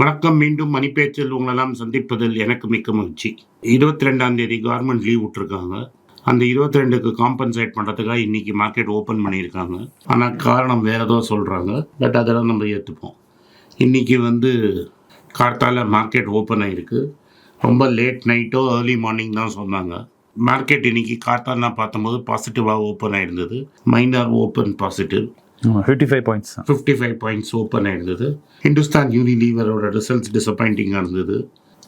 வணக்கம். மீண்டும் மணிப்பேச்சில் உங்களெல்லாம் சந்திப்பதில் எனக்கு மிக்க மகிழ்ச்சி. இருபத்தி ரெண்டாம் தேதி கவர்மெண்ட் லீவ் விட்டுருக்காங்க. அந்த இருபத்தி ரெண்டுக்கு காம்பன்சேட் பண்ணுறதுக்காக இன்னைக்கு மார்க்கெட் ஓப்பன் பண்ணியிருக்காங்க. ஆனால் காரணம் வேறு ஏதோ சொல்கிறாங்க பட் அதெல்லாம் நம்ம ஏற்றுப்போம் இன்றைக்கி வந்து கார்த்தால மார்க்கெட் ஓப்பன் ஆகிருக்கு ரொம்ப லேட் நைட்டோ ஏர்லி மார்னிங் தான் சொன்னாங்க. மார்க்கெட் இன்னைக்கு கார்த்தாலாம் நான் பார்த்தம்போது பாசிட்டிவாக open ஆகிருந்தது minor open positive fifty five points fifty five points open ஆயிருந்தது. Hindustan யூனிலீவரோட ரிசல்ட்ஸ் டிசப்பாயிண்டிங்காக இருந்தது.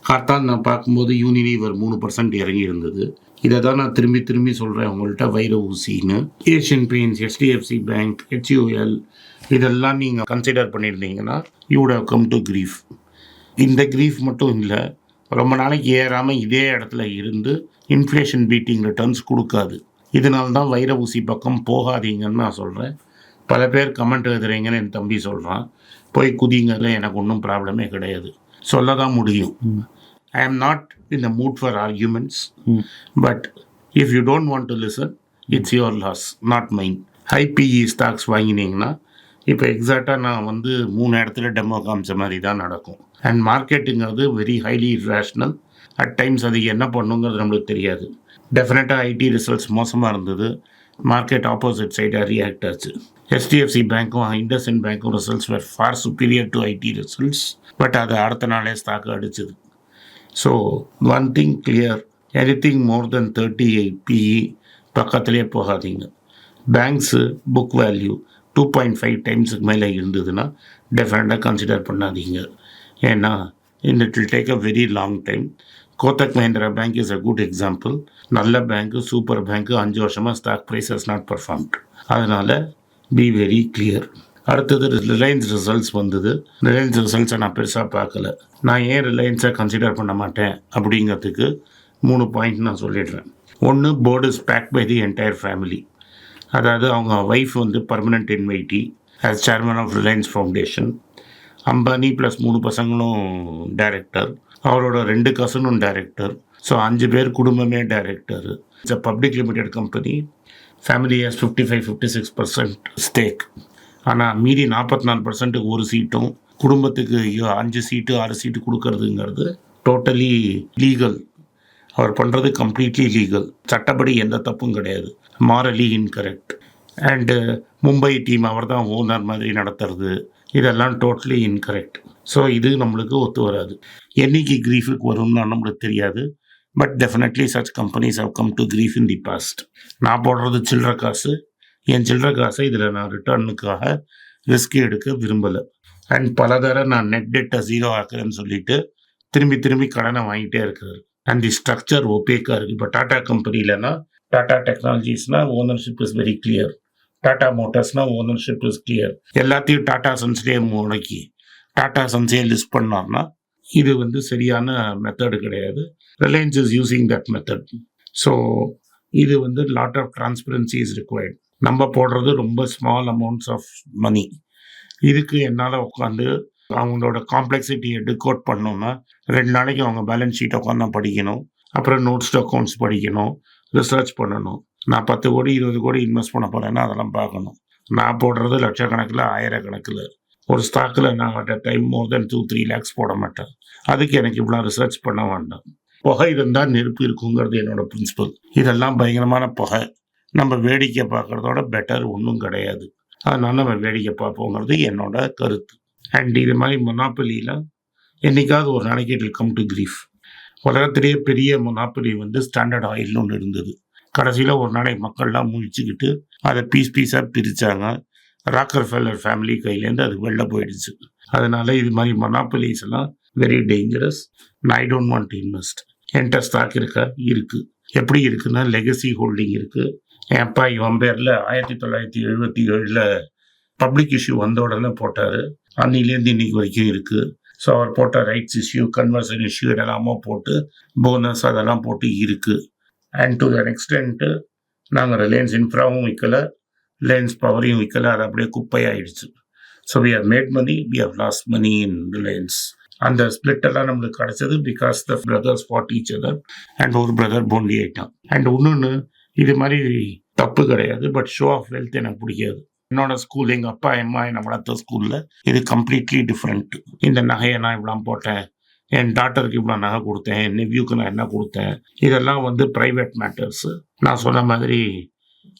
கார்த்தான் நான் பார்க்கும்போது யூனிலீவர் மூணு பர்சன்ட் இறங்கி இருந்தது இதை தான் நான் திரும்பி திரும்பி சொல்கிறேன் உங்கள்கிட்ட வைர ஊசின்னு Asian Paints HDFC bank HUL இதெல்லாம் நீங்கள் கன்சிடர் பண்ணியிருந்தீங்கன்னா you'd have come to grief இந்த கிரீஃப் மட்டும் இல்லை ரொம்ப நாளைக்கு ஏறாமல் இதே இடத்துல இருந்து இன்ஃப்ளேஷன் பீட்டிங் ரிட்டர்ன்ஸ் கொடுக்காது. இதனால்தான் வைர ஊசி பக்கம் போகாதீங்கன்னு நான் சொல்கிறேன் பல பேர் கமெண்ட் எழுதுறீங்கன்னு என் தம்பி சொல்கிறான் போய் குதிங்கல எனக்கு ஒன்றும் ப்ராப்ளமே கிடையாது. சொல்ல தான் முடியும் I am not in the mood for arguments but if you don't want to listen it's your loss not mind high PE stocks வாங்கினீங்கன்னா இப்போ எக்ஸாக்டாக நான் வந்து மூணு இடத்துல டெமோ காமிச்ச மாதிரி தான் நடக்கும். And மார்க்கெட்டுங்கிறது very highly rational at times அது என்ன பண்ணுங்கிறது நம்மளுக்கு தெரியாது. டெஃபினட்டாக ஐடி ரிசல்ட்ஸ் மோசமாக இருந்தது. மார்க்கெட் ஆப்போசிட் சைடாக ரியாக்ட் ஆச்சு. ஹெச்டிஎஃப்சி பேங்க்கும் IndusInd பேங்க்கும் results were far superior to IT results but அது அடுத்த நாளே stock அடிச்சுது. So one thing clear anything more than thirty PE பக்கத்துலேயே போகாதீங்க. Banks book value two point five டைம்ஸுக்கு மேலே இருந்ததுன்னா டெஃபினட்டாக கன்சிடர் பண்ணாதீங்க. ஏன்னா இந்த it will take a very long time Kotak Mahindra bank is a good example நல்ல பேங்க்கு super பேங்க்கு அஞ்சு வருஷமாக stock price has not performed அதனால் பி வெரி கிளியர் அடுத்தது ரிலையன்ஸ் ரிசல்ட்ஸ் வந்தது. ரிலையன்ஸ் ரிசல்ட்ஸை நான் பெருசாக பார்க்கல. நான் ஏன் ரிலையன்ஸை கன்சிடர் பண்ண மாட்டேன்? அப்படிங்கிறதுக்கு மூணு பாயிண்ட் நான் சொல்லிடுறேன். ஒன்று board is packed by the entire family அதாவது அவங்க ஒய்ஃப் வந்து permanent invitee as chairman of Reliance Foundation Ambani plus மூணு பசங்களும் டைரக்டர் அவரோட ரெண்டு கசனும் டைரக்டர் ஸோ அஞ்சு பேர் குடும்பமே director it's a public limited company family has fifty five fifty six percent stake ஆனால் மீதி நாற்பத்தி நாலு பர்சன்ட்டுக்கு ஒரு சீட்டும் குடும்பத்துக்கு அஞ்சு சீட்டு ஆறு சீட்டு கொடுக்கறதுங்கிறது டோட்டலி லீகல் அவர் பண்ணுறது கம்ப்ளீட்லி லீகல் சட்டப்படி எந்த தப்பும் கிடையாது. Morally incorrect and Mumbai team அவர் தான் ஓனர் மாதிரி நடத்துறது. இதெல்லாம் டோட்டலி இன்கரெக்ட் ஸோ இது நம்மளுக்கு ஒத்து வராது. என்னைக்கு கிரீஃபுக்கு வரும்னு நம்மளுக்கு தெரியாது. But definitely such companies have come to grief in the past நான் போடுறது சில்லற காசு. என் சில்லற காசை இதில் நான் ரிட்டர்னுக்காக ரிஸ்க் எடுக்க விரும்பலை. அண்ட் பல தடவை நான் நெட் டெட்டை ஜீரோ ஆக்குறேன்னு சொல்லிட்டு திரும்பி திரும்பி கடனை வாங்கிட்டே இருக்கிறாரு அண்ட் தி ஸ்ட்ரக்சர் ஓபேக்காக இருக்குது இப்போ டாடா கம்பெனிலனா Tata டெக்னாலஜிஸ்னால் ownership is very clear Tata மோட்டார்ஸ்னால் ownership is clear எல்லாத்தையும் டாடா சன்ஸ்லேயே முடக்கி டாடா சன்ஸே லிஸ்ட் பண்ணார்னா இது வந்து சரியான மெத்தடு கிடையாது. Reliance is using that method so இது வந்து lot of transparency is required நம்ம போடுறது ரொம்ப ஸ்மால் அமௌண்ட்ஸ் ஆஃப் மணி இதுக்கு என்னால் உட்காந்து அவங்களோட காம்ப்ளெக்சிட்டியை டிகோட் பண்ணோம்னா ரெண்டு நாளைக்கு அவங்க பேலன்ஸ் ஷீட் உட்காந்து படிக்கணும். அப்புறம் நோட்ஸ் அக்கௌண்ட்ஸ் படிக்கணும். ரிசர்ச் பண்ணணும். நான் பத்து கோடி இருபது கோடி இன்வெஸ்ட் பண்ண போகிறேன்னா அதெல்லாம் பார்க்கணும். நான் போடுறது லட்சக்கணக்கில் ஆயிரக்கணக்கில். ஒரு ஸ்டாக்கில் நான் at time more than two three lakhs போட மாட்டேன். அதுக்கு எனக்கு இவ்வளோ ரிசர்ச் பண்ண வேண்டாம். புகை இருந்தால் நெருப்பு இருக்குங்கிறது என்னோடய பிரின்சிபல் இதெல்லாம் பயங்கரமான புகை. நம்ம வேடிக்கை பார்க்குறதோட பெட்டர் ஒன்றும் கிடையாது. அதனால் நம்ம வேடிக்கை பார்ப்போங்கிறது என்னோட கருத்து. அண்ட் இது மாதிரி மொனாப்பலியில் என்னைக்காவது ஒரு நாளைக்கு இட் கம் டு கிரீஃப் உலகத்திலேயே பெரிய மொனாப்பலி வந்து ஸ்டாண்டர்ட் ஆயில்னு ஒன்று இருந்தது. கடைசியில் ஒரு நாளைக்கு மக்கள்லாம் முழிச்சுக்கிட்டு அதை பீஸ் பீஸாக பிரித்தாங்க ராக்கர் ஃபெல்லர் ஃபேமிலி கையிலேருந்து அது வெளில போயிடுச்சு. அதனால் இது மாதிரி மொனாப்பலிஸ் எல்லாம் very dangerous I don't want invest என்கிட்ட ஸ்டாக் இருக்கா இருக்குது எப்படி இருக்குன்னா லெகசி ஹோல்டிங் இருக்குது என் அப்பா இவன் பேரில் ஆயிரத்தி தொள்ளாயிரத்தி எழுபத்தி ஏழில் பப்ளிக் இஷ்யூ வந்த உடனே போட்டார். அன்னிலேருந்து இன்னைக்கு வரைக்கும் இருக்குது ஸோ அவர் போட்ட ரைட்ஸ் இஷ்யூ கன்வர்சன் இஷ்யூ இதெல்லாமோ போட்டு போனஸ் அதெல்லாம் போட்டு இருக்குது அண்ட் டு தன் எக்ஸ்டென்ட்டு நாங்கள் ரிலையன்ஸ் இன்ஃப்ராவும் விற்கலை ரிலையன்ஸ் பவரையும் விற்கல அது அப்படியே குப்பையாயிடுச்சு. So we have made money we have lost money in Reliance. அந்த ஸ்பிளிட் எல்லாம் நம்மளுக்கு கிடைச்சது because the brothers fought each other and ஒரு பிரதர் போண்டி ஐட்டம் அண்ட் இன்னொன்று இது மாதிரி தப்பு கிடையாது பட் ஷோ ஆஃப் வெல்த் எனக்கு பிடிக்காது. என்னோட ஸ்கூல் எங்கள் அப்பா அம்மா என்னை வளர்த்த ஸ்கூலில் இது கம்ப்ளீட்லி டிஃப்ரெண்ட் இந்த நகையை நான் இவ்வளோ போட்டேன் என் டாட்டருக்கு இவ்வளோ நகை கொடுத்தேன் என் நெவ்யூக்கு நான் என்ன கொடுத்தேன் இதெல்லாம் வந்து ப்ரைவேட் மேட்டர்ஸு நான் சொன்ன மாதிரி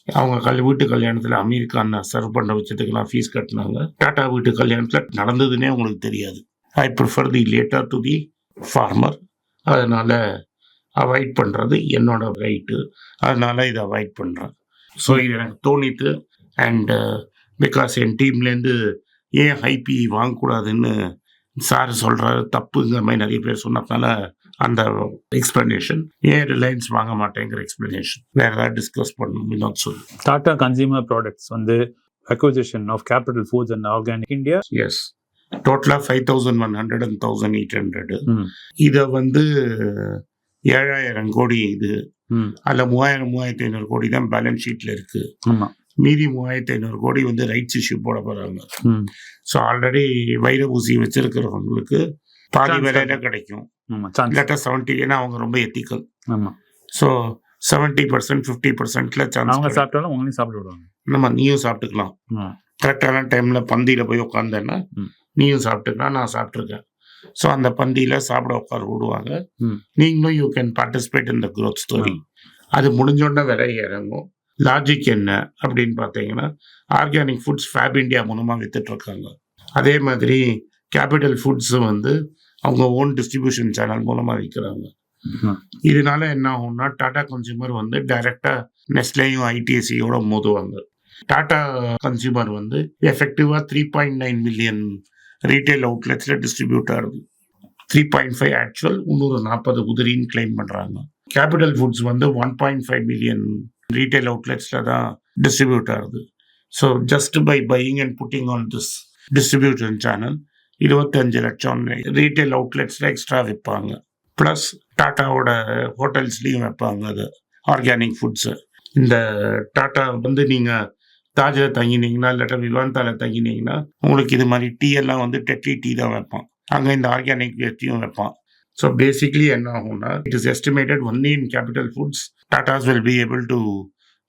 அவங்க கல் வீட்டு கல்யாணத்தில் அமெரிக்கான சர்வ் பண்ண வச்சதுக்கெல்லாம் ஃபீஸ் கட்டினாங்க. டாட்டா வீட்டு கல்யாணத்தில் நடந்ததுன்னே உங்களுக்கு தெரியாது. I prefer the latter to the former அதனால் அவாய்ட் பண்ணுறது என்னோட ரைட்டு அதனால் இதை அவாய்ட் பண்ணுறேன் ஸோ இது எனக்கு தோணித்து அண்டு பிகாஸ் என் டீம்லேருந்து ஏன் ஹைபி வாங்கக்கூடாதுன்னு சார் சொல்கிறாரு தப்புங்கிற மாதிரி நிறைய பேர் சொன்னதுனால அந்த எக்ஸ்ப்ளனேஷன் ஏன் ரிலையன்ஸ் வாங்க மாட்டேங்கிற எக்ஸ்ப்ளனேஷன் வேற ஏதாவது டிஸ்கஸ் பண்ணணும் வினோத் சொல்லு. டாடா கன்சியூமர் ப்ராடக்ட்ஸ் வந்து acquisition of Capital Foods and Organic India is டோட்டலாக five thousand one hundred and thousand eight hundred இதை வந்து ஏழாயிரம் கோடி இது. அதில் மூவாயிரம் மூவாயிரத்தி ஐநூறு கோடி தான் பேலன்ஸ் ஷீட்டில் இருக்குது மீதி மூவாயிரத்தி ஐநூறு கோடி வந்து ரைட்ஸ் இஷ்யூ போட போகிறாங்க ஸோ ஆல்ரெடி வைர ஊசி வச்சிருக்கிறவங்களுக்கு பாதி விலையில கிடைக்கும். இல்லாட்டா செவன்ட்டி ஏன்னா அவங்க ரொம்ப எத்திக்கல் ஆமாம் ஸோ செவன்ட்டி பர்சன்ட் ஃபிஃப்டி பர்சன்ட்ல அவங்க சான்ஸ் சாப்பிட்டாலும் உங்களையும் சாப்பிட விடுவாங்க. நம்ம நீயும் சாப்பிட்டுக்கலாம். கரெக்டான டைம்ல பந்தியில போய் உட்காந்தேன்னா. நீயும் சாப்பிட்டுக்கலாம் நான் சாப்பிட்ருக்கேன் ஸோ அந்த பந்தியில சாப்பிட உட்கார விடுவாங்க. நீங்களும் you can participate in the story அது முடிஞ்சோடனே விலை இறங்கும் லாஜிக் என்ன அப்படின்னு பார்த்தீங்கன்னா ஆர்கானிக் ஃபுட்ஸ் ஃபேப் இந்தியா மூலமாக வித்துட்டு இருக்காங்க. அதே மாதிரி கேபிட்டல் ஃபுட்ஸ் வந்து அவங்க ஓன் டிஸ்ட்ரிபியூஷன் சேனல் மூலமாக விற்கிறாங்க. இதனால என்ன ஆகும்னா டாடா கன்சியூமர் வந்து டைரக்டா நெஸ்லேயும் ஐடிஎஸ்சியோட மோதுவாங்க. டாடா கன்சியூமர் வந்து எஃபெக்டிவா three point nine million retail அவுட்லெட்ஸ்ல distribute ஆகுது த்ரீ பாயிண்ட் ஃபைவ் ஆக்சுவல் முந்நூறு நாற்பது உதிரின்னு கிளைம் பண்றாங்க. கேபிட்டல் ஃபுட்ஸ் வந்து one point five million retail அவுட்லெட்ஸ்ல தான் டிஸ்ட்ரிபியூட் ஆகுது so just by buying and putting on this distribution channel இருபத்தஞ்சு லட்சம் ரீட்டைல் அவுட்லெட்ஸில் எக்ஸ்ட்ரா விற்பாங்க ப்ளஸ் டாட்டாவோட ஹோட்டல்ஸ்லேயும் வைப்பாங்க அது ஆர்கானிக் ஃபுட்ஸு இந்த டாட்டா வந்து நீங்கள் தாஜில் தங்கினீங்கன்னா இல்லாட்டா விவாந்தால தங்கினீங்கன்னா உங்களுக்கு இது மாதிரி டீ எல்லாம் வந்து டெட்லி டீ தான் வைப்பான். அங்கே இந்த ஆர்கானிக் டீயும் வைப்பான். ஸோ பேசிக்லி என்ன ஆகும்னா it is estimated only in Capital Foods Tatas will be able to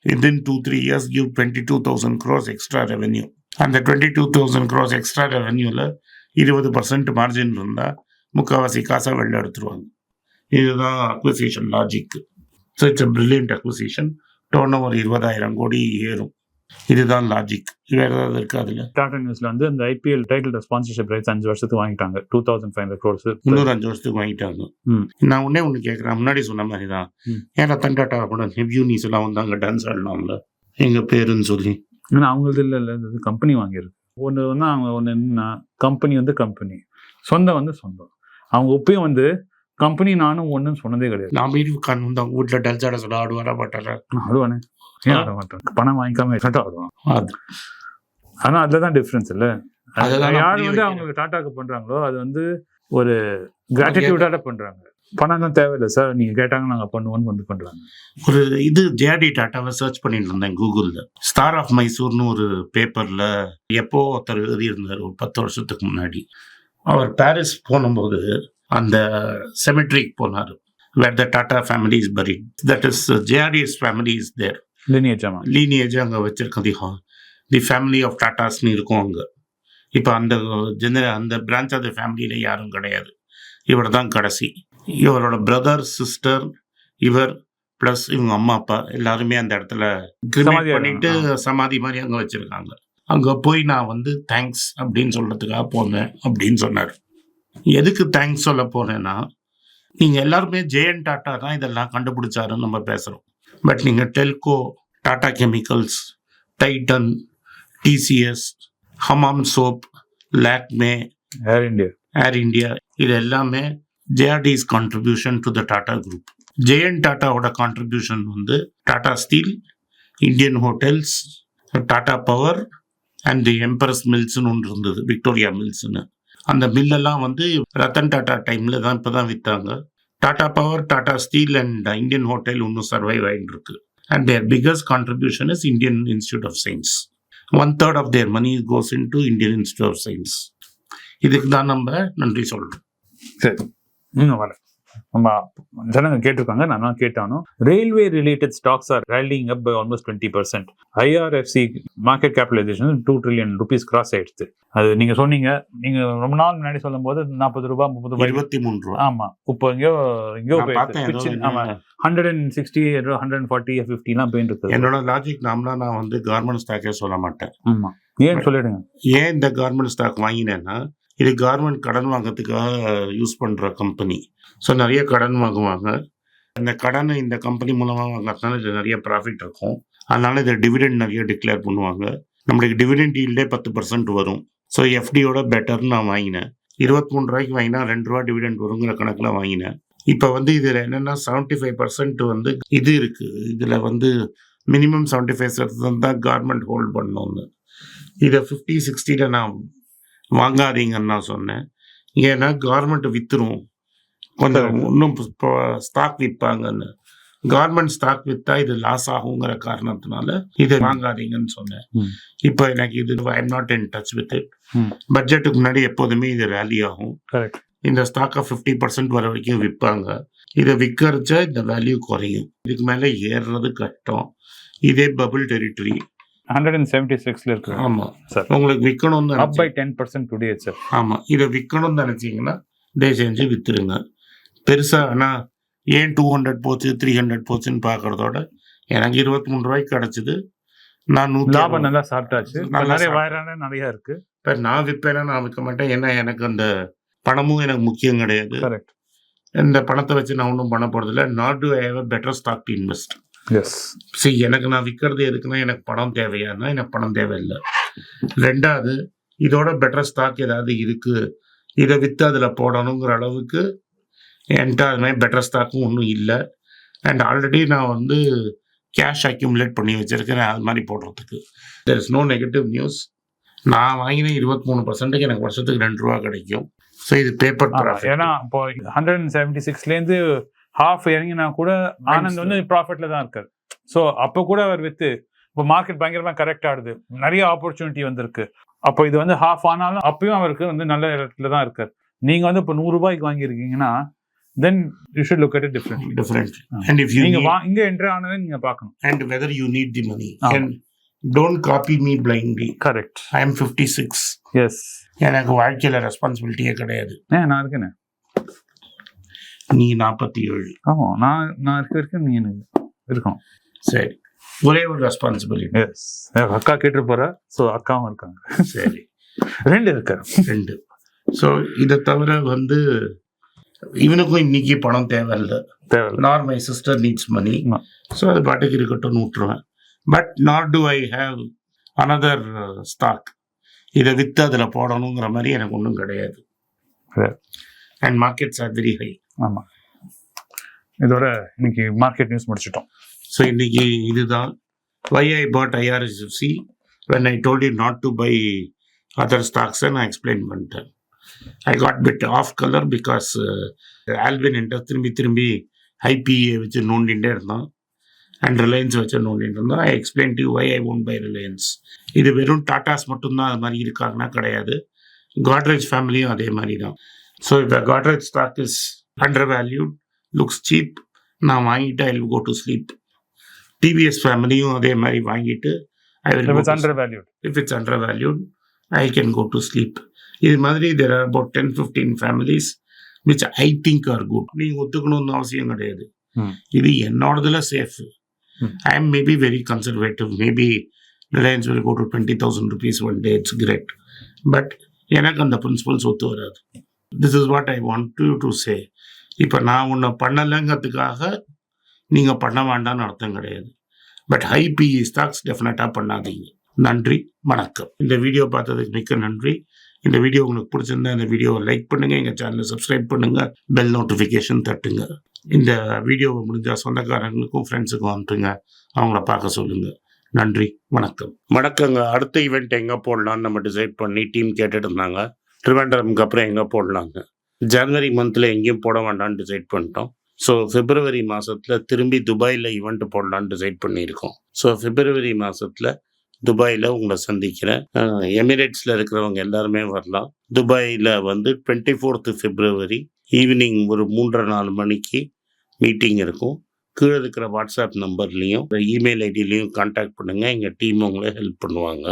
within two three years give twenty two thousand crores extra revenue அந்த twenty two thousand crores extra ரெவென்யூவில் இருபது percent margin இருந்தால் முக்கால்வாசி காசை வெளில எடுத்துருவாங்க. இதுதான் acquisition logic so it's brilliant acquisition done over இருபதாயிரம் கோடி ஏறும். இதுதான் லாஜிக் வேற ஏதாவது இருக்கு அதுல? டாடா நியூஸ்ல வந்து இந்த ஐபிஎல் டைட்டில் ஸ்பான்சர்ஷிப் ரைட்ஸ் அஞ்சு வருஷத்துக்கு வாங்கிட்டாங்க. Two thousand five hundred crores இன்னொரு அஞ்சு வருஷத்துக்கு வாங்கிட்டாங்க. நான் உடனே ஒன்று கேட்குறேன் முன்னாடி சொன்ன மாதிரி தான் ம். ஏன் ரத்தன் டாட்டா கூட ஹெவ்யூ நீஸ் எல்லாம் வந்தாங்க டான்ஸ் ஆடலாம்ல. எங்க பேருன்னு சொல்லி. ஏன்னா அவங்களது இல்லை இல்லை. கம்பெனி வாங்கியிருக்கு. ஒன்று வந்து அவங்க ஒன்று என்னன்னா கம்பெனி வந்து கம்பெனி சொந்தம் வந்து சொந்தம். அவங்க இப்பயும் வந்து கம்பெனி நானும் ஒன்றுன்னு சொன்னதே கிடையாது. நான் மீறி உட்காந்து அவங்க வீட்டில் ஆட சொல்ல ஆடுவாரா மாட்டாரா? நான் ஆடுவானே. ஏன் ஆட மாட்டேன் பணம் வாங்கிக்காம எக்ஸ்ட்ரா ஆடுவான். அது. ஆனா அதுல தான் டிஃப்ரென்ஸ் இல்ல யார் வந்து. அவங்க டாட்டாக்கு பண்றாங்களோ அது வந்து ஒரு கிராட்டிடியூடாக பண்றாங்க. பணம் தான் தேவையில்லை சார். நீங்க கேட்டாங்க நாங்க பண்ணுவோம்னு வந்து பண்றாங்க ஒரு இது ஜேடி டாட்டாவை சர்ச் பண்ணிட்டு இருந்தேன் கூகுளில் ஸ்டார் ஆஃப் மைசூர்னு ஒரு பேப்பரில் எப்போ ஒருத்தர் எழுதியிருந்தார் ஒரு பத்து வருஷத்துக்கு முன்னாடி. அவர் பாரிஸ் போனும்போது அந்த செமெட்ரிக் போனார். Where the Tata family is buried that is JRD's family is there lineage lineage அங்கே வச்சிருக்கோம் தி தி ஃபேமிலி ஆஃப் டாட்டாஸ்னு இருக்கும் அங்கே. இப்போ அந்த ஜெனர அந்த பிரான்ச் ஆஃப் த ஃபேமிலியில் யாரும் கிடையாது. இவர் தான் கடைசி. இவரோட பிரதர் சிஸ்டர் இவர் ப்ளஸ் இவங்க அம்மா அப்பா எல்லாருமே அந்த இடத்துல கிரிமேட் பண்ணிட்டு சமாதி மாதிரி அங்கே வச்சிருக்காங்க. அங்கே போய் நான் வந்து தேங்க்ஸ் அப்படின்னு சொல்றதுக்காக போனேன் அப்படின்னு சொன்னார். எதுக்கு தேங்க்ஸ் சொல்ல போனேன்னா நீங்கள் எல்லாருமே ஜேஎன் டாட்டா தான் இதெல்லாம் கண்டுபிடிச்சாருன்னு நம்ம பேசுகிறோம் பட் நீங்கள் Telco Tata Chemicals Titan TCS Hamam soap Lakme Air India Air India இது எல்லாமே JRD's contribution to the Tata group JN டாட்டாவோட contribution வந்து Tata Steel Indian Hotels Tata Power and the Empress மில்ஸ்னு ஒன்று இருந்தது விக்டோரியா மில்ஸ்னு அந்த மில்லெல்லாம் வந்து ரத்தன் டாட்டா டைமில் தான் இப்போ தான் விற்றாங்க Tata Power Tata Steel and Indian Hotel இன்னும் சர்வைவ் ஆகிட்டு இருக்கு. And their biggest contribution is Indian Institute of Science one third of their money goes into Indian Institute of Science இதுக்கு தான் நம்ம நன்றி சொல்கிறோம் சரி. ம் வரேன் நம்ம ஜனங்க கேட்டிருக்காங்க நான் கேட்டானோ. Railway related stocks are rallying up by almost twenty percent IRFC market capitalization two trillion rupees cross ஆயிடுச்சு. அது நீங்க சொன்னீங்க நீங்க ரொம்ப நாள் முன்னாடி சொல்லும் போது நாற்பது ரூபாய் முப்பது ரூபாய். இருபத்தி மூணு ரூபா. ஆமா இப்போ எங்கேயோ எங்கேயோ போயிடுச்சு. ஆமா. Hundred and sixty hundred and forty ஃபிஃப்டிலாம் போயிட்டு இருக்குது என்னோட லாஜிக் நாமளா நான் வந்து கார்மெண்ட் ஸ்டாக்கே சொல்ல மாட்டேன். ஆமா. ஏன் சொல்லிடுங்க. ஏன் இந்த கார்மெண்ட் ஸ்டாக் வாங்கினேன்னா இது கார்மெண்ட் கடன் வாங்கிறதுக்காக யூஸ் பண்ணுற கம்பெனி ஸோ நிறைய கடன் வாங்குவாங்க. இந்த கடனை இந்த கம்பெனி மூலமாக வாங்குறதுனால இது நிறைய ப்ராஃபிட் இருக்கும். அதனால இதை டிவிடெண்ட் நிறைய டிக்ளேர் பண்ணுவாங்க. நம்மளுக்கு டிவிடெண்ட் ஈல்டே பத்து பர்சன்ட் வரும். ஸோ எஃப்டியோட பெட்டர்னு நான் வாங்கினேன். இருபத்தி மூணு ரூபாய்க்கு வாங்கினா ரெண்டு ரூபா டிவிடெண்ட் வருங்கிற கணக்கில் வாங்கினேன். இப்போ வந்து இதில் என்னென்னா செவன்ட்டி ஃபைவ் பர்சன்ட் வந்து இது இருக்குது இதில் வந்து மினிமம் செவன்ட்டி ஃபைவ் பர்சன்ட் தான் கார்மெண்ட் ஹோல்ட் பண்ணணும்னு. இதை ஃபிஃப்டி சிக்ஸ்டியில் நான் வாங்காதீங்கன்னு நான் சொன்னேன். ஏன்னா கார்மெண்ட் வித்துரும். கொஞ்சம். இன்னும் ஸ்டாக் விற்பாங்கன்னு கார்மெண்ட் ஸ்டாக் வித்தா இது லாஸ் ஆகுங்கிற காரணத்தினால இதை வாங்காதீங்கன்னு சொன்னேன். இப்போ எனக்கு இது I am not in touch with it. பட்ஜெட்டுக்கு முன்னாடி எப்போதுமே இது ரேலி ஆகும். இந்த ஸ்டாக்கை ஃபிஃப்டி பர்சன்ட் வர வரைக்கும் விற்பாங்க. இதை விற்கிறச்ச இந்த வேல்யூ குறையும். இதுக்கு மேலே ஏறுறது கஷ்டம். இதே bubble territory hundred and seventy சிக்ஸ்ல இருக்கு. ஆமா. சார் உங்களுக்கு விற்கணும்னு up by ten percent today sir ஆமாம் இதை விற்கணும்னு நினச்சிங்கன்னா தயவு செஞ்சு விற்றுருங்க பெருசாக ஆனால் ஏன் டூ ஹண்ட்ரட் போச்சு த்ரீ ஹண்ட்ரட் போச்சுன்னு பார்க்கறதோட எனக்கு இருபத்தி மூணு ரூபாய்க்கு கிடச்சிது. நான் நூற்றி லாபம் நல்லா சாப்பிட்டாச்சு. நிறைய. வயரான நிறைய இருக்கு. இப்போ நான் விற்பேனா நான் விற்க மாட்டேன். ஏன்னா எனக்கு அந்த பணமும் எனக்கு முக்கியம் கிடையாது. கரெக்ட் இந்த பணத்தை வச்சு நான் ஒன்றும் பண்ண போகிறதில்ல not to have a better stock to invest சரி எனக்கு நான் விற்கிறது எதுக்குன்னா எனக்கு பணம் தேவையானா எனக்கு பணம் தேவையில்லை. ரெண்டாவது இதோட பெட்டர் ஸ்டாக் ஏதாவது இருக்கு. இதை விற்று அதில் போடணுங்கிற அளவுக்கு என்கிட்ட அது மாதிரி பெட்டர் ஸ்டாக்கும் ஒன்றும் இல்லை. அண்ட் ஆல்ரெடி நான் வந்து கேஷ் அக்யூமுலேட் பண்ணி வச்சிருக்கிறேன் அது மாதிரி போடுறதுக்கு. There is no negative news நான் வாங்கின இருபத்தி மூணு பர்சன்ட்டுக்கு எனக்கு வருஷத்துக்கு ரெண்டு ரூபா கிடைக்கும். ஸோ இது பேப்பர் ஏன்னா இப்போ ஹண்ட்ரட் அண்ட் செவன்டி சிக்ஸ்ல இருந்து ஹாஃப் இறங்கினா கூட ஆனந்த் வந்து ப்ராஃபிட்ல தான் இருக்காரு. ஸோ அப்போ கூட அவர் வித்து இப்போ மார்க்கெட் பயங்கரமா கரெக்ட் ஆகுது நிறைய ஆப்பர்ச்சுனிட்டி வந்திருக்கு. அப்போ இது வந்து ஹாஃப் ஆனாலும் அப்பயும் அவருக்கு வந்து நல்ல இடத்துல தான் இருக்காரு. நீங்க வந்து இப்போ நூறு ரூபாய்க்கு வாங்கியிருக்கீங்கன்னா then you should look at it different different. And if you நீங்க வா இங்க என்ட்ரி ஆனதை நீங்க பார்க்கணும். And whether you need the money. Ah. And don't copy me blindly. Correct I am 56. Yes எனக்கு வாழ்க்கையில ரெஸ்பான்சிபிலிட்டியே கிடையாது. ஏன் நான் இருக்கேனே. நீ நாற்பத்தி ஏழு ஆமா நான் நான் இருக்க வரைக்கும் நீ எனக்கு இருக்கணும். சரி. ஒரே ஒரு ரெஸ்பான்சிபிலிட்டி எஸ் அக்கா கேட்டு போற ஸோ அக்காவும் இருக்காங்க. சரி. ரெண்டு இருக்காரு ரெண்டு. ஸோ இதை தவிர வந்து இவனுக்கும் இன்னைக்கு பணம் தேவையில்லை. Nor my sister needs money. So அது பாட்டுக்கு இருக்கட்டும்னு விட்டுருவேன் but not to I have another stock இதை விற்று அதில் போடணுங்கிற மாதிரி எனக்கு ஒன்றும் கிடையாது. And markets are very high ஆமா. இதோட இன்னைக்கு மார்க்கெட் நியூஸ் முடிச்சிட்டோம். ஸோ இன்னைக்கு இதுதான். Why I bought IRSFC when I told you not to buy other ஸ்டாக்ஸை நான் எக்ஸ்பிளைன் பண்ணிட்டேன். I got bit of colour because Albin interest திரும்பி திரும்பி ஐபிஏ வச்சு நோண்டிகிட்டே இருந்தான். அண்ட் ரிலையன்ஸ் வச்சு நோண்டிட்டு இருந்தான். I explain to why I want buy Reliance இது வெறும் டாட்டாஸ் மட்டும்தான் அது மாதிரி இருக்காங்கன்னா கிடையாது. காட்ரேஜ் ஃபேமிலியும் அதே மாதிரி தான். ஸோ இப்போ Godrej stock is undervalued looks cheap நான் வாங்கிட்டு I will go to sleep TVS ஃபேமிலியும் அதே மாதிரி வாங்கிட்டு I will it's undervalued if it's undervalued, I can go to sleep. இது மாதிரி there are about ten fifteen families which I think are good நீங்கள் ஒத்துக்கணும்னு அவசியம் கிடையாது. இது என்னோடதுல safe. I am maybe very conservative maybe Reliance will go to twenty thousand rupees one day it's great but எனக்கு அந்த principles ஒத்து வராது. This is what I want to to say இப்போ நான் உன்னை பண்ணலைங்கிறதுக்காக நீங்கள் பண்ண வேண்டாம்னு அர்த்தம் கிடையாது. பட் ஹை பிஇ ஸ்டாக்ஸ் டெஃபினட்டாக பண்ணாதீங்க. நன்றி வணக்கம். இந்த வீடியோ பார்த்ததுக்கு மிக்க நன்றி. இந்த வீடியோ உங்களுக்கு பிடிச்சிருந்தா இந்த வீடியோவை லைக் பண்ணுங்கள் எங்கள் சேனலை சப்ஸ்கிரைப் பண்ணுங்கள் பெல் நோட்டிஃபிகேஷன் தட்டுங்க. இந்த வீடியோவை முடிஞ்சால் சொந்தக்காரங்களுக்கும் ஃப்ரெண்ட்ஸுக்கும் அனுப்புங்க. அவங்கள பார்க்க சொல்லுங்கள் நன்றி வணக்கம். வணக்கங்க. அடுத்த ஈவெண்ட் எங்கே போடலாம்னு நம்ம டிசைட் பண்ணி டீம் கேட்டுட்டு இருந்தாங்க. ட்ரிவாண்டரம்க்கு அப்புறம் எங்கே போடலாங்க? ஜனவரி மந்தில் எங்கேயும் போட வேண்டாம்னு டிசைட் பண்ணிட்டோம். ஸோ பிப்ரவரி மாதத்தில் திரும்பி துபாயில் ஈவெண்ட் போடலான்னு டிசைட் பண்ணியிருக்கோம். ஸோ பிப்ரவரி மாதத்தில் துபாயில் உங்களை சந்திக்கிறேன். எமிரேட்ஸில் இருக்கிறவங்க எல்லாருமே வரலாம். துபாயில் வந்து டுவெண்ட்டி ஃபோர்த்து பிப்ரவரி ஈவினிங் ஒரு மூன்றரை நாலு மணிக்கு மீட்டிங் இருக்கும். கீழே இருக்கிற வாட்ஸ்அப் நம்பர்லேயும் இமெயில் ஐடியிலையும் காண்டாக்ட் பண்ணுங்கள் எங்கள் டீம் உங்களை ஹெல்ப் பண்ணுவாங்க.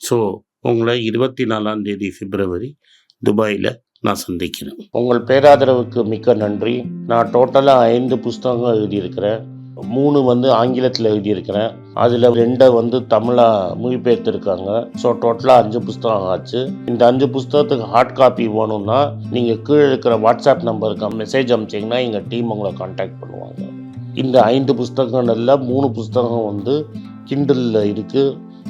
ஸோ உங்களை இருபத்தி நாலாம் தேதி பிப்ரவரி துபாயில் நான் சந்திக்கிறேன். உங்கள் பேராதரவுக்கு மிக்க நன்றி. நான் டோட்டலாக ஐந்து புஸ்தகங்கள் எழுதியிருக்கிறேன். மூணு வந்து ஆங்கிலத்தில் எழுதியிருக்கிறேன். அதில் ரெண்டை வந்து தமிழாக மொழிபெயர்த்துருக்காங்க. ஸோ டோட்டலாக அஞ்சு புஸ்தகம் ஆச்சு. இந்த அஞ்சு புஸ்தகத்துக்கு ஹார்ட் காப்பி வேணும்னா நீங்கள் கீழே இருக்கிற வாட்ஸ்அப் நம்பருக்கு மெசேஜ் அனுப்பிச்சிங்கன்னா எங்கள் டீம் உங்களை காண்டாக்ட் பண்ணுவாங்க. இந்த ஐந்து புஸ்தகங்கள்ல மூணு புஸ்தகம் வந்து கிண்டலில் இருக்குது